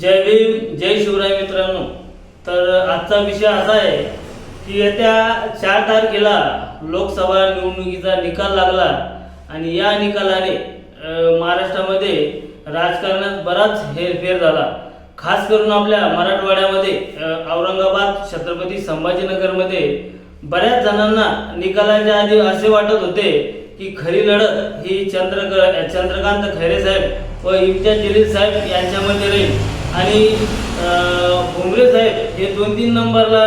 जय भीम जय शिवराय मित्रांनो. तर आजचा विषय असा आहे की येत्या चार तारखेला लोकसभा निवडणुकीचा निकाल लागला आणि या निकालाने महाराष्ट्रामध्ये राजकारणात बराच हेरफेर झाला. खास करून आपल्या मराठवाड्यामध्ये औरंगाबाद छत्रपती संभाजीनगरमध्ये बऱ्याच जणांना निकालाच्या आधी असे वाटत होते की खरी लढत ही चंद्रक चंद्रकांत खैरे साहेब व इम्तियाज जलील साहेब यांच्यामध्ये राहील. आणि भोंगरे साहेब हे दोन तीन नंबरला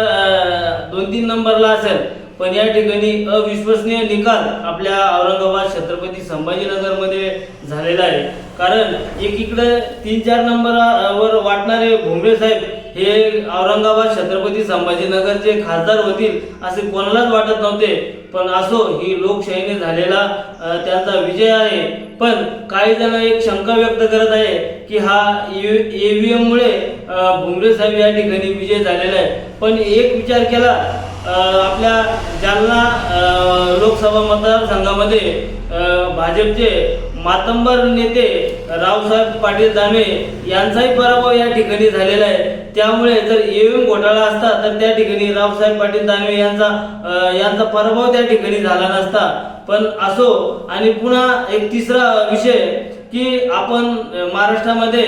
दोन तीन नंबरला असेल. पण या ठिकाणी अविश्वसनीय निकाल आपल्या औरंगाबाद छत्रपती संभाजीनगरमध्ये झालेला आहे. कारण एकीकडे तीन चार नंबरावर वाटणारे भोंगरे साहेब हे औरंगाबाद छत्रपती संभाजीनगरचे खासदार होतील असे कोणालाच वाटत नव्हते. पण असो ही लोकशाहीने झालेला त्यांचा विजय आहे. पण काही जण एक शंका व्यक्त करत आहे की हा ए मुळे अ, भुमरे साहेब या ठिकाणी विजय झालेला आहे. पण एक विचार केला आपल्या जालना लोकसभा मतदारसंघामध्ये भाजपचे मातंबर नेते रावसाहेब पाटील दानवे यांचाही पराभव या ठिकाणी झालेला आहे. त्यामुळे जर ईव्हीएम घोटाळा असता तर त्या ठिकाणी रावसाहेब पाटील दानवे यांचा यांचा पराभव त्या ठिकाणी झाला नसता. पण असो आणि पुन्हा एक तिसरा विषय की आपण महाराष्ट्रामध्ये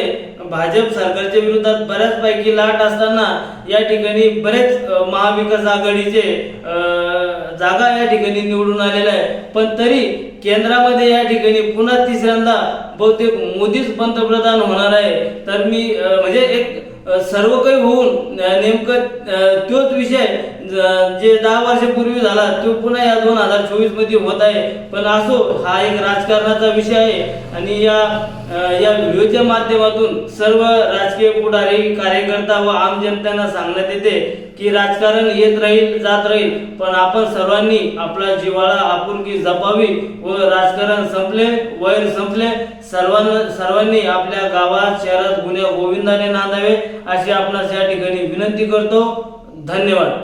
भाजप सरकारच्या विरोधात बऱ्याचपैकी लाट असताना या ठिकाणी बरेच महाविकास आघाडीचे जागा या ठिकाणी निवडून आलेल्या आहे पण तरी केंद्रामध्ये या ठिकाणी पुन्हा तिसऱ्यांदा बहुतेक मोदीच पंतप्रधान होणार आहे. तर मी म्हणजे एक सर्व काही होऊन नेमकं तोच विषय जे दहा वर्षापूर्वी झाला तो पुन्हा या दोन हजार चोवीसमध्ये होत आहे. पण असो हा एक राजकारणाचा विषय आहे. आणि या या व्हिडिओच्या माध्यमातून सर्व राजकीय पुढारी कार्यकर्ता व आम जनतेला सांगण्यात येते की राजकारण येत राहील जात राहील. पण आपण सर्वांनी आपला जिव्हाळा आपुलकी जपावी व राजकारण संपले वैर संपले. सर्वांना सर्वांनी आपल्या गावात शहरात गुन्हे गोविंदाने नांदावे अशी आपणास या ठिकाणी विनंती करतो. धन्यवाद.